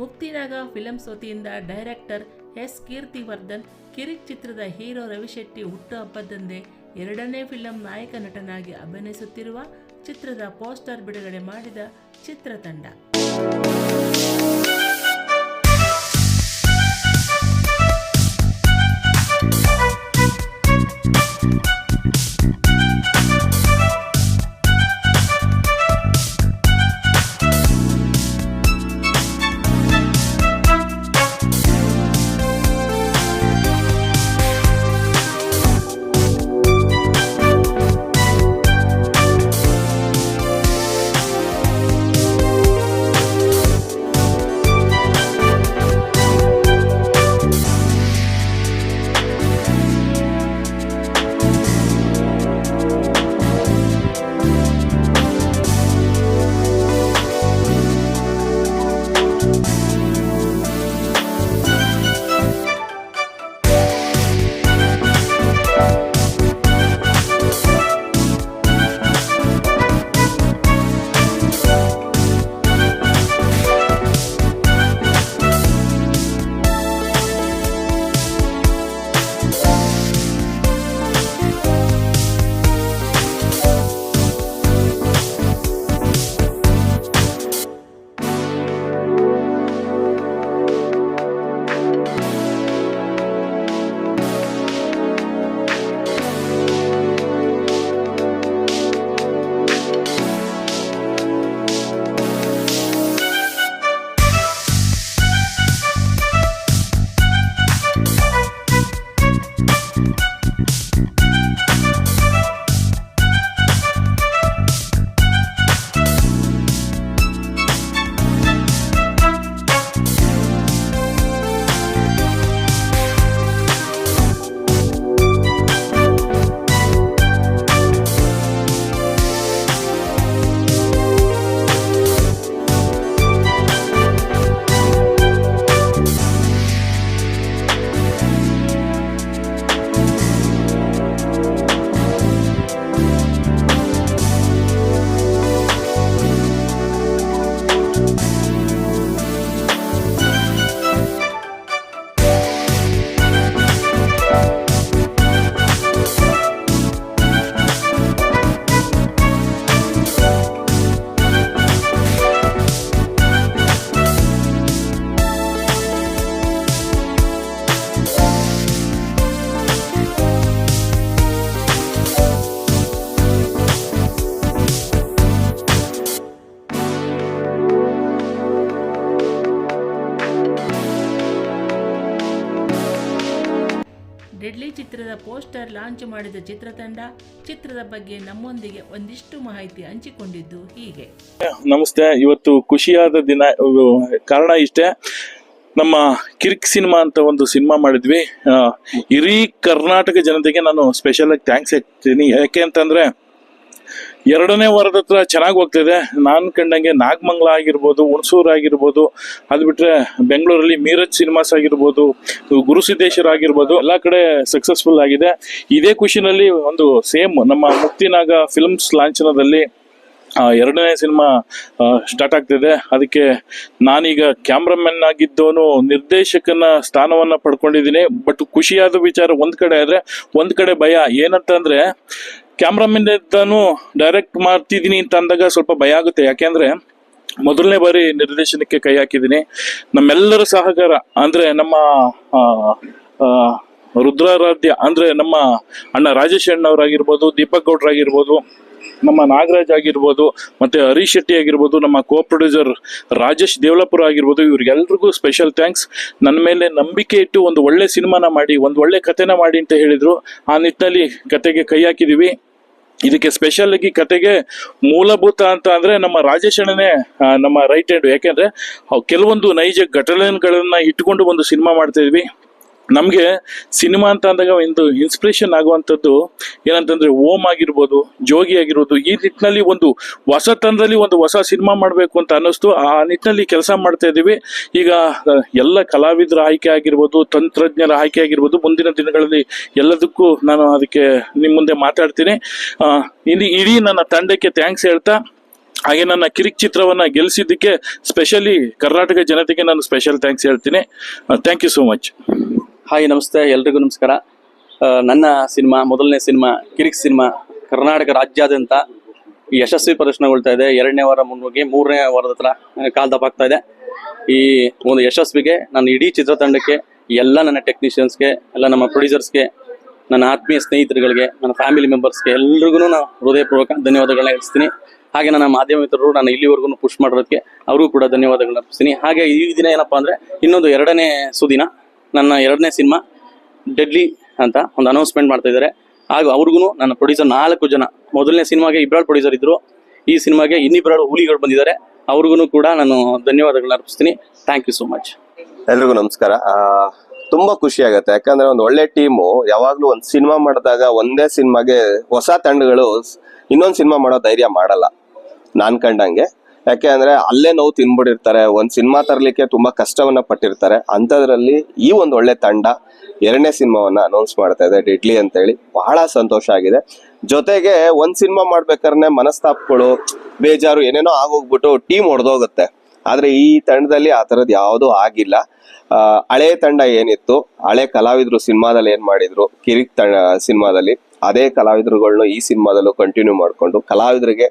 Muktinaga films ವತಿಯಿಂದ director S Keerthivardhan, Kirik ಚಿತ್ರದ hero Ravi Shetty ಹುಟ್ಟುಹಬ್ಬದಂದೇ ಎರಡನೇ ಫಿಲಂ ನಾಯಕ ನಟನಾಗಿ ಅಭಿನಯಿಸುತ್ತಿರುವ ಚಿತ್ರದ ಪೋಸ್ಟರ್ ಬಿಡುಗಡೆ ಮಾಡಿದ ಚಿತ್ರತಂಡ. ಡೆಡ್ಲಿ ಚಿತ್ರದ ಪೋಸ್ಟರ್ ಲಾಂಚ್ ಮಾಡಿದ ಚಿತ್ರತಂಡ ಚಿತ್ರದ ಬಗ್ಗೆ ನಮ್ಮೊಂದಿಗೆ ಒಂದಿಷ್ಟು ಮಾಹಿತಿ ಹಂಚಿಕೊಂಡಿದ್ದು ಹೀಗೆ. ನಮಸ್ತೆ, ಇವತ್ತು ಖುಷಿಯಾದ ದಿನ ಕಾರಣ ಇಷ್ಟೇ. ನಮ್ಮ ಕಿರಿಕ್ ಸಿನಿಮಾ ಅಂತ ಒಂದು ಸಿನಿಮಾ ಮಾಡಿದ್ವಿ. ಇಡೀ ಕರ್ನಾಟಕ ಜನತೆಗೆ ನಾನು ಸ್ಪೆಷಲ್ ಆಗಿ ಥ್ಯಾಂಕ್ಸ್ ಹೇಳ್ತೀನಿ. ಯಾಕೆ ಅಂತಂದ್ರೆ ಎರಡನೇ ವಾರದ ಹತ್ರ ಚೆನ್ನಾಗಿ ಹೋಗ್ತಿದೆ. ನಾನು ಕಂಡಂಗೆ ನಾಗಮಂಗಲ ಆಗಿರ್ಬೋದು, ಹುಣಸೂರು ಆಗಿರ್ಬೋದು, ಅದು ಬಿಟ್ಟರೆ ಬೆಂಗಳೂರಲ್ಲಿ ಮೀರಜ್ ಸಿನಿಮಾಸ್ ಆಗಿರ್ಬೋದು ಗುರುಸಿದ್ದೇಶ್ವರ ಆಗಿರ್ಬೋದು, ಎಲ್ಲ ಕಡೆ ಸಕ್ಸಸ್ಫುಲ್ ಆಗಿದೆ. ಇದೇ ಖುಷಿನಲ್ಲಿ ಒಂದು ಸೇಮ್ ನಮ್ಮ ಮುಕ್ತಿನಾಗ ಫಿಲ್ಮ್ಸ್ ಲಾಂಛನದಲ್ಲಿ ಎರಡನೇ ಸಿನಿಮಾ ಸ್ಟಾರ್ಟ್ ಆಗ್ತಿದೆ. ಅದಕ್ಕೆ ನಾನೀಗ ಕ್ಯಾಮ್ರಾಮನ್ ಆಗಿದ್ದವನು ನಿರ್ದೇಶಕನ ಸ್ಥಾನವನ್ನು ಪಡ್ಕೊಂಡಿದ್ದೀನಿ. ಬಟ್ ಖುಷಿಯಾದ ವಿಚಾರ ಒಂದು ಕಡೆ ಆದರೆ, ಒಂದು ಕಡೆ ಭಯ. ಏನಂತಂದ್ರೆ ಕ್ಯಾಮ್ರಾಮನ್ ಇದ್ದಾನು ಡೈರೆಕ್ಟ್ ಮಾಡ್ತಿದ್ದೀನಿ ಅಂತ ಅಂದಾಗ ಸ್ವಲ್ಪ ಭಯ ಆಗುತ್ತೆ. ಯಾಕೆಂದ್ರೆ ಮೊದಲನೇ ಬಾರಿ ನಿರ್ದೇಶನಕ್ಕೆ ಕೈ ಹಾಕಿದ್ದೀನಿ. ನಮ್ಮೆಲ್ಲರ ಸಹಕಾರ, ಅಂದ್ರೆ ನಮ್ಮ ರುದ್ರಾರಾಧ್ಯ, ಅಂದ್ರೆ ನಮ್ಮ ಅಣ್ಣ ರಾಜೇಶ್ ಅಣ್ಣವರಾಗಿರ್ಬೋದು, ದೀಪಕ್ ಗೌಡ್ರಾಗಿರ್ಬೋದು, ನಮ್ಮ ನಾಗರಾಜ್ ಆಗಿರ್ಬೋದು, ಮತ್ತೆ ಹರೀಶ್ ಶೆಟ್ಟಿ ಆಗಿರ್ಬೋದು, ನಮ್ಮ ಕೋ ಪ್ರೊಡ್ಯೂಸರ್ ರಾಜೇಶ್ ದೇವಲಾಪುರ ಆಗಿರ್ಬೋದು, ಇವ್ರಿಗೆಲ್ರಿಗೂ ಸ್ಪೆಷಲ್ ಥ್ಯಾಂಕ್ಸ್ ನನ್ನ ಮೇಲೆ ನಂಬಿಕೆ ಇಟ್ಟು ಒಂದು ಒಳ್ಳೆ ಸಿನಿಮಾನ ಮಾಡಿ, ಒಂದು ಒಳ್ಳೆ ಕಥೆನ ಮಾಡಿ ಅಂತ ಹೇಳಿದ್ರು. ಆ ನಿಟ್ಟಿನಲ್ಲಿ ಕತೆಗೆ ಕೈ ಹಾಕಿದೀವಿ. ಇದಕ್ಕೆ ಸ್ಪೆಷಲ್ ಆಗಿ ಕತೆಗೆ ಮೂಲಭೂತ ಅಂತ ಅಂದ್ರೆ ನಮ್ಮ ರಾಜೇಶಣ್ಣನೇ ನಮ್ಮ ರೈಟ್ ಹ್ಯಾಂಡ್ ಯಾಕೆಂದ್ರೆ ಕೆಲವೊಂದು ನೈಜ ಘಟನೆಗಳನ್ನ ಇಟ್ಕೊಂಡು ಒಂದು ಸಿನಿಮಾ ಮಾಡ್ತಾ ಇದ್ವಿ. ನಮಗೆ ಸಿನಿಮಾ ಅಂತ ಅಂದಾಗ ಒಂದು ಇನ್ಸ್ಪಿರೇಷನ್ ಆಗುವಂಥದ್ದು ಏನಂತಂದ್ರೆ ಓಮ್ ಆಗಿರ್ಬೋದು, ಜೋಗಿ ಆಗಿರ್ಬೋದು, ಈ ನಿಟ್ಟಿನಲ್ಲಿ ಒಂದು ಹೊಸ ತಂದ್ರಲ್ಲಿ ಒಂದು ಹೊಸ ಸಿನಿಮಾ ಮಾಡಬೇಕು ಅಂತ ಅನ್ನಿಸ್ತು. ಆ ನಿಟ್ಟಿನಲ್ಲಿ ಕೆಲಸ ಮಾಡ್ತಾ ಇದ್ದೀವಿ. ಈಗ ಎಲ್ಲ ಕಲಾವಿದರ ಆಯ್ಕೆ ಆಗಿರ್ಬೋದು, ತಂತ್ರಜ್ಞರ ಆಯ್ಕೆ ಆಗಿರ್ಬೋದು, ಮುಂದಿನ ದಿನಗಳಲ್ಲಿ ಎಲ್ಲದಕ್ಕೂ ನಾನು ಅದಕ್ಕೆ ನಿಮ್ಮ ಮುಂದೆ ಮಾತಾಡ್ತೀನಿ. ಇಲ್ಲಿ ಇಡೀ ನನ್ನ ತಂಡಕ್ಕೆ ಥ್ಯಾಂಕ್ಸ್ ಹೇಳ್ತಾ, ಹಾಗೆ ನನ್ನ ಕಿರಿಕ್ ಚಿತ್ರವನ್ನು ಗೆಲ್ಲಿಸಿದ್ದಕ್ಕೆ ಸ್ಪೆಷಲಿ ಕರ್ನಾಟಕ ಜನತೆಗೆ ನಾನು ಸ್ಪೆಷಲ್ ಥ್ಯಾಂಕ್ಸ್ ಹೇಳ್ತೀನಿ. Thank you so much hi, ನಮಸ್ತೆ. ಎಲ್ರಿಗೂ ನಮಸ್ಕಾರ. ನನ್ನ ಸಿನಿಮಾ, ಮೊದಲನೇ ಸಿನಿಮಾ, ಕಿರಿಕ್ ಸಿನಿಮಾ, ಕರ್ನಾಟಕ ರಾಜ್ಯಾದ್ಯಂತ ಯಶಸ್ವಿ ಪ್ರದರ್ಶನಗೊಳ್ತಾ ಇದೆ. ಎರಡನೇ ವಾರ ಮುನ್ನೋಗಿ ಮೂರನೇ ವಾರದ ಹತ್ರ ಕಾಲ್ದಪ್ಪಾಗ್ತಾ ಕಾಲ್ ದಪ್ಪಾಗ್ತಾ ಇದೆ. ಈ ಒಂದು ಯಶಸ್ವಿಗೆ ನನ್ನ ಇಡೀ ಚಿತ್ರತಂಡಕ್ಕೆ, ಎಲ್ಲ ನನ್ನ ಟೆಕ್ನಿಷಿಯನ್ಸ್ಗೆ ಎಲ್ಲ ನಮ್ಮ ಪ್ರೊಡ್ಯೂಸರ್ಸ್ಗೆ ನನ್ನ ಆತ್ಮೀಯ ಸ್ನೇಹಿತರುಗಳಿಗೆ, ನನ್ನ ಫ್ಯಾಮಿಲಿ ಮೆಂಬರ್ಸ್ಗೆ ಎಲ್ರಿಗೂ ನಾನು ಹೃದಯಪೂರ್ವಕ ಧನ್ಯವಾದಗಳನ್ನ ಹೇಳ್ತೀನಿ. ಹಾಗೆ ನನ್ನ ಮಾಧ್ಯಮ ಮಿತ್ರರು ನಾನು ಇಲ್ಲಿವರೆಗೂ ಪುಷ್ ಮಾಡೋದಕ್ಕೆ ಅವರಿಗೂ ಕೂಡ ಧನ್ಯವಾದಗಳನ್ನ ಅರ್ಪಿಸ್ತೀನಿ. ಹಾಗೆ ಈ ದಿನ ಏನಪ್ಪಾ ಅಂದ್ರೆ ಇನ್ನೊಂದು ಎರಡನೇ ಸುದಿನ. ನನ್ನ ಎರಡನೇ ಸಿನಿಮಾ ಡೆಡ್ಲಿ ಅಂತ ಒಂದು ಅನೌನ್ಸ್ಮೆಂಟ್ ಮಾಡ್ತಾ ಇದ್ದಾರೆ. ಹಾಗೂ ಅವ್ರಿಗೂ ನನ್ನ ಪ್ರೊಡ್ಯೂಸರ್ ನಾಲ್ಕು ಜನ, ಮೊದಲನೇ ಸಿನಿಮಾಗೆ ಇಬ್ಬರು ಪ್ರೊಡ್ಯೂಸರ್ ಇದ್ದರು ಈ ಸಿನಿಮಾಗೆ ಇನ್ನಿಬ್ಬರು ಹುಲಿಗಳು ಬಂದಿದ್ದಾರೆ. ಅವ್ರಿಗೂ ಕೂಡ ನಾನು ಧನ್ಯವಾದಗಳನ್ನ ಅರ್ಪಿಸ್ತೀನಿ. ಥ್ಯಾಂಕ್ ಯು ಸೋ ಮಚ್ ಎಲ್ರಿಗೂ ನಮಸ್ಕಾರ. ತುಂಬ ಖುಷಿ ಆಗುತ್ತೆ. ಯಾಕಂದ್ರೆ ಒಂದು ಒಳ್ಳೆ ಟೀಮು ಯಾವಾಗ್ಲೂ ಒಂದು ಸಿನಿಮಾ ಮಾಡಿದಾಗ ಒಂದೇ ಸಿನಿಮಾಗೆ ಹೊಸ ತಂಡಗಳು ಇನ್ನೊಂದ್ ಸಿನಿಮಾ ಮಾಡೋ ಧೈರ್ಯ ಮಾಡಲ್ಲ. ನಾನ್ ಕಂಡಂಗೆ. ಯಾಕೆ ಅಂದ್ರೆ ಅಲ್ಲೇ ನೋವು ತಿನ್ಬಿಟ್ಟಿರ್ತಾರೆ, ಒಂದ್ ಸಿನಿಮಾ ತರಲಿಕ್ಕೆ ತುಂಬಾ ಕಷ್ಟವನ್ನ ಪಟ್ಟಿರ್ತಾರೆ. ಅಂತದ್ರಲ್ಲಿ ಈ ಒಂದು ಒಳ್ಳೆ ತಂಡ ಎರಡನೇ ಸಿನಿಮಾವನ್ನ ಅನೌನ್ಸ್ ಮಾಡ್ತಾ ಇದೆ ಡಿಡ್ಲಿ ಅಂತ ಹೇಳಿ ಬಹಳ ಸಂತೋಷ ಆಗಿದೆ. ಜೊತೆಗೆ ಒಂದ್ ಸಿನಿಮಾ ಮಾಡ್ಬೇಕಾದ್ರೆ ಮನಸ್ತಾಪಗಳು, ಬೇಜಾರು ಏನೇನೋ ಆಗೋಗ್ಬಿಟ್ಟು ಟೀಮ್ ಹೊಡೆದೋಗುತ್ತೆ ಆದ್ರೆ ಈ ತಂಡದಲ್ಲಿ ಆ ತರದ್ ಯಾವ್ದು ಆಗಿಲ್ಲ. ಹಳೆ ತಂಡ ಏನಿತ್ತು, ಹಳೆ ಕಲಾವಿದ್ರು ಸಿನಿಮಾದಲ್ಲಿ ಏನ್ ಮಾಡಿದ್ರು, ಕಿರಿಕ್ ತಂಡ ಸಿನಿಮಾದಲ್ಲಿ, ಅದೇ ಕಲಾವಿದರುಗಳನ್ನ ಈ ಸಿನಿಮಾದಲ್ಲೂ ಕಂಟಿನ್ಯೂ ಮಾಡ್ಕೊಂಡು, ಕಲಾವಿದರಿಗೆ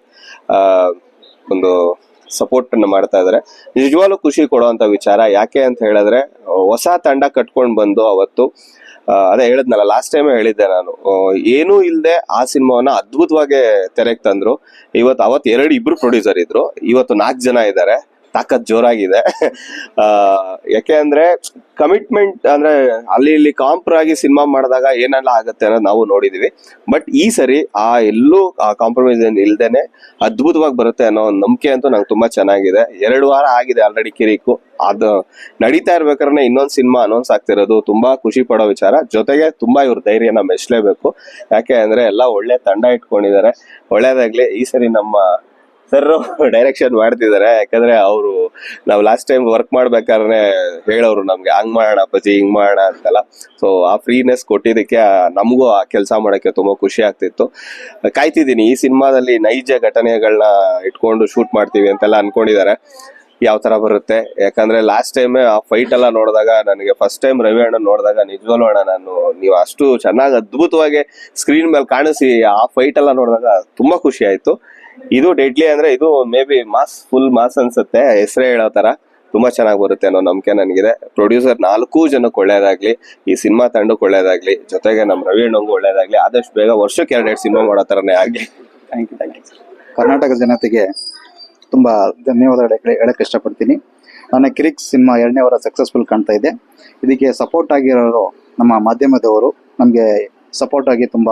ಒಂದು ಸಪೋರ್ಟ್ ಅನ್ನು ಮಾಡ್ತಾ ಇದಾರೆ. ನಿಜವಾಗ್ಲೂ ಖುಷಿ ಕೊಡುವಂತ ವಿಚಾರ. ಯಾಕೆ ಅಂತ ಹೇಳಿದ್ರೆ ಹೊಸ ತಂಡ ಕಟ್ಕೊಂಡು ಬಂದು ಅವತ್ತು ಅದೇ ಹೇಳಿದ್ನಲ್ಲ ಲಾಸ್ಟ್ ಟೈಮ್ ಹೇಳಿದ್ದೆ ನಾನು. ಏನೂ ಇಲ್ಲದೆ ಆ ಸಿನಿಮಾವನ್ನ ಅದ್ಭುತವಾಗಿ ತೆರೆಗೆ ತಂದ್ರು. ಇವತ್ತು ಅವತ್ತು ಎರಡು ಇಬ್ರು ಪ್ರೊಡ್ಯೂಸರ್ ಇದ್ರು. ಇವತ್ತು ನಾಲ್ಕು ಜನ ಇದ್ದಾರೆ. ತಾಕತ್ ಜೋರಾಗಿದೆ. ಯಾಕೆ ಅಂದ್ರೆ ಕಮಿಟ್ಮೆಂಟ್ ಅಂದ್ರೆ ಅಲ್ಲಿ ಇಲ್ಲಿ ಕಾಂಪ್ರ ಆಗಿ ಸಿನಿಮಾ ಮಾಡಿದಾಗ ಏನೆಲ್ಲ ಆಗುತ್ತೆ ಅನ್ನೋದು ನಾವು ನೋಡಿದೀವಿ. ಬಟ್ ಈ ಸರಿ ಆ ಎಲ್ಲೂ ಆ ಕಾಂಪ್ರಮೈಸ್ ಏನ್ ಇಲ್ದೇನೆ ಅದ್ಭುತವಾಗಿ ಬರುತ್ತೆ ಅನ್ನೋ ಒಂದು ನಂಬಿಕೆ ಅಂತೂ ನಂಗೆ ತುಂಬಾ ಚೆನ್ನಾಗಿದೆ. ಎರಡು ವಾರ ಆಗಿದೆ ಆಲ್ರೆಡಿ ಕಿರಿಕು. ಅದು ನಡೀತಾ ಇರ್ಬೇಕಾದ್ರೆ ಇನ್ನೊಂದು ಸಿನಿಮಾ ಅನೌನ್ಸ್ ಆಗ್ತಿರೋದು ತುಂಬಾ ಖುಷಿ ಪಡೋ ವಿಚಾರ. ಜೊತೆಗೆ ತುಂಬಾ ಇವ್ರ ಧೈರ್ಯನ ಮೆಚ್ಚಲೇಬೇಕು ಯಾಕೆ ಅಂದ್ರೆ ಎಲ್ಲ ಒಳ್ಳೆ ತಂಡ ಇಟ್ಕೊಂಡಿದ್ದಾರೆ. ಒಳ್ಳೇದಾಗ್ಲಿ ಈ ಸರಿ ನಮ್ಮ ಸರ್ ಡೈರೆಕ್ಷನ್ ಮಾಡ್ತಿದ್ದಾರೆ ಯಾಕಂದ್ರೆ ಅವರು ನಾವು ಲಾಸ್ಟ್ ಟೈಮ್ ವರ್ಕ್ ಮಾಡ್ಬೇಕಾದ್ರೆ ಹೇಳೋರು ನಮ್ಗೆ, ಹಂಗ್ ಮಾಡೋಣ ಅಪ್ಪಾಜಿ, ಹಿಂಗ್ ಮಾಡೋಣ ಅಂತೆಲ್ಲ. ಸೊ ಆ ಫ್ರೀನೆಸ್ ಕೊಟ್ಟಿದ್ದಕ್ಕೆ ನಮಗೂ ಆ ಕೆಲಸ ಮಾಡೋಕ್ಕೆ ತುಂಬಾ ಖುಷಿ ಆಗ್ತಿತ್ತು. ಕಾಯ್ತಿದ್ದೀನಿ, ಈ ಸಿನಿಮಾದಲ್ಲಿ ನೈಜ ಘಟನೆಗಳನ್ನ ಇಟ್ಕೊಂಡು ಶೂಟ್ ಮಾಡ್ತೀವಿ ಅಂತೆಲ್ಲ ಅನ್ಕೊಂಡಿದ್ದಾರೆ ಯಾವ ತರ ಬರುತ್ತೆ? ಯಾಕಂದ್ರೆ ಲಾಸ್ಟ್ ಟೈಮ್ ಆ ಫೈಟ್ ಎಲ್ಲ ನೋಡಿದಾಗ ನನಗೆ ಫಸ್ಟ್ ಟೈಮ್ ರವಿ ಅಣ್ಣ ನೋಡಿದಾಗ ನಿಜವಲ್ಲೂ ಅಣ್ಣ, ನಾನು ನೀವು ಅಷ್ಟು ಚೆನ್ನಾಗಿ ಅದ್ಭುತವಾಗಿ ಸ್ಕ್ರೀನ್ ಮೇಲೆ ಕಾಣಿಸಿ ಆ ಫೈಟ್ ಎಲ್ಲ ನೋಡಿದಾಗ ತುಂಬಾ ಖುಷಿ ಆಯ್ತು. ಇದು ಡೆಡ್ಲಿ ಅಂದ್ರೆ ಇದು maybe mass full mass ಅನ್ಸುತ್ತೆ. ಹೆಸರೇ ಹೇಳೋ ತರ. ತುಂಬಾ ಚೆನ್ನಾಗಿ ಬರುತ್ತೆ ಅನ್ನೋ ನಂಬಿಕೆ ನನಗಿದೆ. ಪ್ರೊಡ್ಯೂಸರ್ ನಾಲ್ಕು ಜನಕ್ಕೆ ಒಳ್ಳೇದಾಗ್ಲಿ, ಈ ಸಿನಿಮಾ ತಂಡಕ್ಕೆ ಒಳ್ಳೇದಾಗ್ಲಿ, ಜೊತೆಗೆ ನಮ್ಮ ರವಿ ಅಣ್ಣಂಗೂ ಒಳ್ಳೇದಾಗ್ಲಿ, ಆದಷ್ಟು ಬೇಗ ವರ್ಷಕ್ಕೆ ಎರಡೆರಡು ಸಿನಿಮಾ ಮಾಡೋ ತರನೇ ಆಗ್ಲಿ. ಥ್ಯಾಂಕ್ ಯು ಥ್ಯಾಂಕ್ ಕರ್ನಾಟಕ ಜನತೆಗೆ ತುಂಬ ಧನ್ಯವಾದಗಳು ಹೇಳ- ಹೇಳಕ್ಕೆ ಇಷ್ಟಪಡ್ತೀನಿ. ನನ್ನ ಕಿರಿಕ್ ಸಿನಿಮಾ ಎರಡನೇ ವಾರ ಸಕ್ಸಸ್ಫುಲ್ ಕಾಣ್ತಾ ಇದೆ. ಇದಕ್ಕೆ ಸಪೋರ್ಟ್ ಆಗಿರೋರು ನಮ್ಮ ಮಾಧ್ಯಮದವರು. ನಮಗೆ ಸಪೋರ್ಟ್ ಆಗಿ ತುಂಬ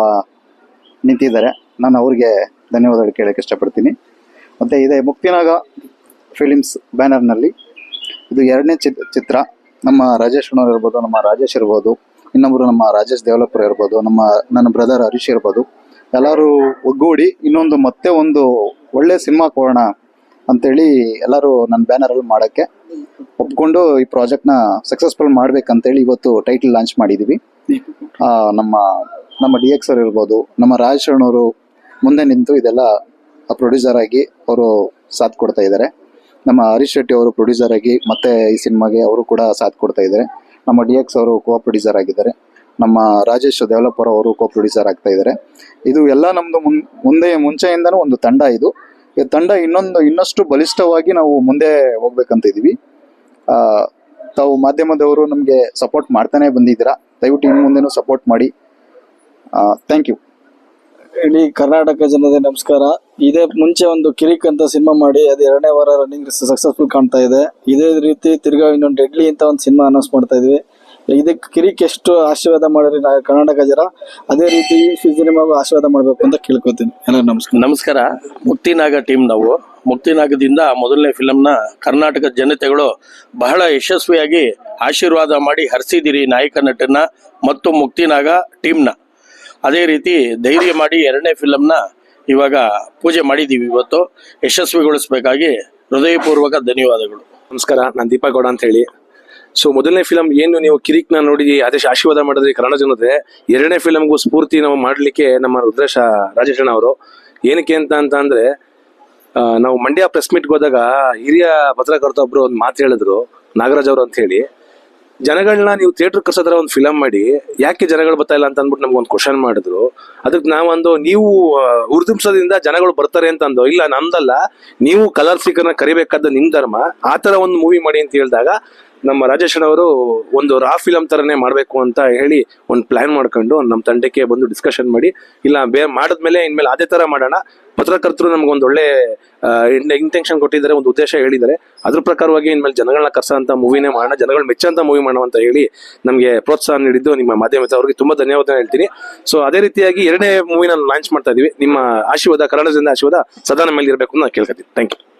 ನಿಂತಿದ್ದಾರೆ. ನಾನು ಅವ್ರಿಗೆ ಧನ್ಯವಾದಗಳು ಕೇಳಕ್ಕೆ ಇಷ್ಟಪಡ್ತೀನಿ. ಮತ್ತು ಇದೆ ಮುಕ್ತಿನಾಗ ಫಿಲಿಮ್ಸ್ ಬ್ಯಾನರ್ನಲ್ಲಿ ಇದು ಎರಡನೇ ಚಿತ್, ಚಿತ್ರ. ನಮ್ಮ ರಾಜೇಶ್ ಅಣ್ಣವ್ರು ಇರ್ಬೋದು, ನಮ್ಮ ರಾಜೇಶ್ ಇರ್ಬೋದು ಇನ್ನೊಬ್ಬರು ನಮ್ಮ ರಾಜೇಶ್ ಡೆವಲಪರ್ ಇರ್ಬೋದು, ನಮ್ಮ, ನನ್ನ ಬ್ರದರ್ ಹರೀಶ್ ಇರ್ಬೋದು. ಎಲ್ಲರೂ ಒಗ್ಗೂಡಿ ಇನ್ನೊಂದು ಮತ್ತೆ ಒಂದು ಒಳ್ಳೆ ಸಿನಿಮಾ ಕೊಡೋಣ ಅಂತೇಳಿ ಎಲ್ಲರೂ ನನ್ನ ಬ್ಯಾನರಲ್ಲಿ ಮಾಡೋಕ್ಕೆ ಒಪ್ಕೊಂಡು ಈ ಪ್ರಾಜೆಕ್ಟ್ನ ಸಕ್ಸಸ್ಫುಲ್ ಮಾಡ್ಬೇಕಂತೇಳಿ ಇವತ್ತು ಟೈಟಲ್ ಲಾಂಚ್ ಮಾಡಿದ್ದೀವಿ ನಮ್ಮ ನಮ್ಮ ಡಿ ಎಕ್ಸ್ ಅವ್ರು ಇರ್ಬೋದು, ನಮ್ಮ ರಾಜಶರಣವರು ಮುಂದೆ ನಿಂತು ಇದೆಲ್ಲ ಪ್ರೊಡ್ಯೂಸರ್ ಆಗಿ ಅವರು ಸಾಥ್ ಕೊಡ್ತಾ ಇದ್ದಾರೆ ನಮ್ಮ ಹರೀಶ್ ಶೆಟ್ಟಿ ಅವರು ಪ್ರೊಡ್ಯೂಸರ್ ಆಗಿ ಮತ್ತೆ ಈ ಸಿನಿಮಾಗೆ ಅವರು ಕೂಡ ಸಾಥ್ ಕೊಡ್ತಾ ಇದ್ದಾರೆ ನಮ್ಮ ಡಿ ಎಕ್ಸ್ ಅವರು ಕೋ ಪ್ರೊಡ್ಯೂಸರ್ ಆಗಿದ್ದಾರೆ. ನಮ್ಮ ರಾಜೇಶ್ ಡೆವಲಪರ್ ಅವರು ಕೋ ಪ್ರೊಡ್ಯೂಸರ್ ಆಗ್ತಾ ಇದ್ದಾರೆ ಇದು ಎಲ್ಲ ನಮ್ದು ಮುನ್- ಮುಂದೆ ಮುಂಚೆಯಿಂದನೂ ಒಂದು ತಂಡ ಇದು. ಈ ತಂಡ ಇನ್ನೊಂದು ಇನ್ನಷ್ಟು ಬಲಿಷ್ಠವಾಗಿ ನಾವು ಮುಂದೆ ಹೋಗ್ಬೇಕಂತ ಇದೀವಿ. ಆ, ತಾವು ಮಾಧ್ಯಮದವರು ನಮಗೆ ಸಪೋರ್ಟ್ ಮಾಡ್ತಾನೆ ಬಂದಿದ್ದೀರಾ? ದಯವಿಟ್ಟು ಇನ್ನು ಮುಂದೆನೂ ಸಪೋರ್ಟ್ ಮಾಡಿ. ಥ್ಯಾಂಕ್ ಯು ಇಡೀ ಕರ್ನಾಟಕ ಜನತೆ ನಮಸ್ಕಾರ. ಇದೇ ಮುಂಚೆ ಒಂದು ಕಿರಿಕ್ ಅಂತ ಸಿನಿಮಾ ಮಾಡಿ, ಅದು ಎರಡನೇ ವಾರ ರನ್ನಿಂಗ್ ಸಕ್ಸಸ್ಫುಲ್ ಕಾಣ್ತಾ ಇದೆ. ಇದೇ ರೀತಿ ತಿರ್ಗಾ ಇನ್ನೊಂದು ಡೆಡ್ಲಿ ಅಂತ ಒಂದು ಸಿನಿಮಾ ಅನೌನ್ಸ್ ಮಾಡ್ತಾ ಇದ್ವಿ. ಇದಕ್ಕೆ ಕಿರಿಕ್ ಎಷ್ಟು ಆಶೀರ್ವಾದ ಮಾಡಿರಿ ನಾ ಕರ್ನಾಟಕ ಜನ? ಅದೇ ರೀತಿ ಸಿನಿಮಾಗೂ ಆಶೀರ್ವಾದ ಮಾಡಬೇಕು ಅಂತ ಕೇಳ್ಕೊತೀನಿ. ಎಲ್ಲರಿಗೂ ನಮಸ್ಕಾರ. ನಮಸ್ಕಾರ. ಮುಕ್ತಿನಾಗ ಟೀಮ್ ನಾವು. ಮುಕ್ತಿನಾಗದಿಂದ ಮೊದಲನೇ ಫಿಲಂನ ಕರ್ನಾಟಕ ಜನತೆಗಳು ಬಹಳ ಯಶಸ್ವಿಯಾಗಿ ಆಶೀರ್ವಾದ ಮಾಡಿ ಹರಿಸಿದಿರಿ ನಾಯಕ ನಟನ ಮತ್ತು ಮುಕ್ತಿನಾಗ ಟೀಮ್ನ ಅದೇ ರೀತಿ ಧೈರ್ಯ ಮಾಡಿ ಎರಡನೇ ಫಿಲಮ್ನ ಇವಾಗ ಪೂಜೆ ಮಾಡಿದ್ದೀವಿ ಇವತ್ತು. ಯಶಸ್ವಿಗೊಳಿಸಬೇಕಾಗಿ ಹೃದಯಪೂರ್ವಕ ಧನ್ಯವಾದಗಳು. ನಮಸ್ಕಾರ, ನಾನು ದೀಪಾ ಗೌಡ ಅಂತ ಹೇಳಿ. ಸೊ ಮೊದಲನೇ ಫಿಲಮ್ ಏನು ನೀವು ಕಿರಿಕ್ನ ನೋಡಿ ಆದೇಶ ಆಶೀರ್ವಾದ ಮಾಡಿದ್ರಿ ಕನ್ನಡ ಜನತೆ, ಎರಡನೇ ಫಿಲಮ್ಗೂ ಸ್ಫೂರ್ತಿ ನಾವು ಮಾಡಲಿಕ್ಕೆ ನಮ್ಮ ರುದ್ರೇಶ ರಾಜೇಶಣ್ಣ ಅವರು. ಏನಕ್ಕೆ ಅಂತ ಅಂತ ಅಂದ್ರೆ ನಾವು ಮಂಡ್ಯ ಪ್ರೆಸ್ ಮೀಟ್ಗೆ ಹೋದಾಗ ಹಿರಿಯ ಪತ್ರಕರ್ತ ಒಬ್ರು ಒಂದು ಮಾತು ಹೇಳಿದ್ರು, ನಾಗರಾಜ್ ಅವರು ಅಂತ ಹೇಳಿ. ಜನಗಳನ್ನ ನೀವು ಥಿಯೇಟರ್ ಕರ್ಸೋದ್ರ ಒಂದು ಫಿಲಮ್ ಮಾಡಿ, ಯಾಕೆ ಜನಗಳು ಬರ್ತಾ ಇಲ್ಲ ಅಂತ ಅಂದ್ಬಿಟ್ಟು ನಮ್ಗೆ ಒಂದು ಕ್ವಶನ್ ಮಾಡಿದ್ರು. ಅದಕ್ಕೆ ನಾವೊಂದು, ನೀವು ಉರ್ದುಂಸದಿಂದ ಜನಗಳು ಬರ್ತಾರೆ ಅಂತ ಅಂದು ಇಲ್ಲ ನಮ್ದಲ್ಲ ನೀವು ಕಲರ್ ಸ್ಪೀಕರ್ನ ಕರಿಬೇಕಾದ ನಿಮ್ ಧರ್ಮ. ಆ ಥರ ಒಂದು ಮೂವಿ ಮಾಡಿ ಅಂತ ಹೇಳಿದಾಗ ನಮ್ಮ ರಾಜೇಶ್ ಅವರು ಒಂದು ರಾ ಫಿಲಮ್ ತರನೇ ಮಾಡಬೇಕು ಅಂತ ಹೇಳಿ ಒಂದು ಪ್ಲಾನ್ ಮಾಡ್ಕೊಂಡು ನಮ್ಮ ತಂಡಕ್ಕೆ ಬಂದು ಡಿಸ್ಕಷನ್ ಮಾಡಿ, ಇಲ್ಲ, ಬೇ ಮಾಡಿದ್ಮೇಲೆ ಇನ್ಮೇಲೆ ಅದೇ ತರ ಮಾಡೋಣ. ಪತ್ರಕರ್ತರು ನಮ್ಗೊಂದು ಒಳ್ಳೆ ಇಂಟೆನ್ಷನ್ ಕೊಟ್ಟಿದ್ದಾರೆ, ಒಂದು ಉದ್ದೇಶ ಹೇಳಿದ್ದಾರೆ. ಅದ್ರ ಪ್ರಕಾರವಾಗಿ ಇನ್ಮೇಲೆ ಜನಗಳನ್ನ ಕರ್ಸೋಂಥ ಮೂವಿನೇ ಮಾಡೋಣ, ಜನಗಳು ಮೆಚ್ಚಂತ ಮೂವಿ ಮಾಡೋಣ ಅಂತ ಹೇಳಿ ನಮಗೆ ಪ್ರೋತ್ಸಾಹ ನೀಡಿದ್ದು ನಿಮ್ಮ ಮಾಧ್ಯಮದ ಅವ್ರಿಗೆ ತುಂಬಾ ಧನ್ಯವಾದ ಹೇಳ್ತೀನಿ. ಸೊ ಅದೇ ರೀತಿಯಾಗಿ ಎರಡನೇ ಮೂವಿನ ಲಾಂಚ್ ಮಾಡ್ತಾ ಇದೀವಿ. ನಿಮ್ಮ ಆಶೀರ್ವಾದ ಕನ್ನಡದಿಂದ ಆಶೀರ್ವಾದ ಸದಾ ಮೇಲೆ ಇರಬೇಕು ಅಂತ ನಾನು ಕೇಳ್ಕೊತೀನಿ. Thank you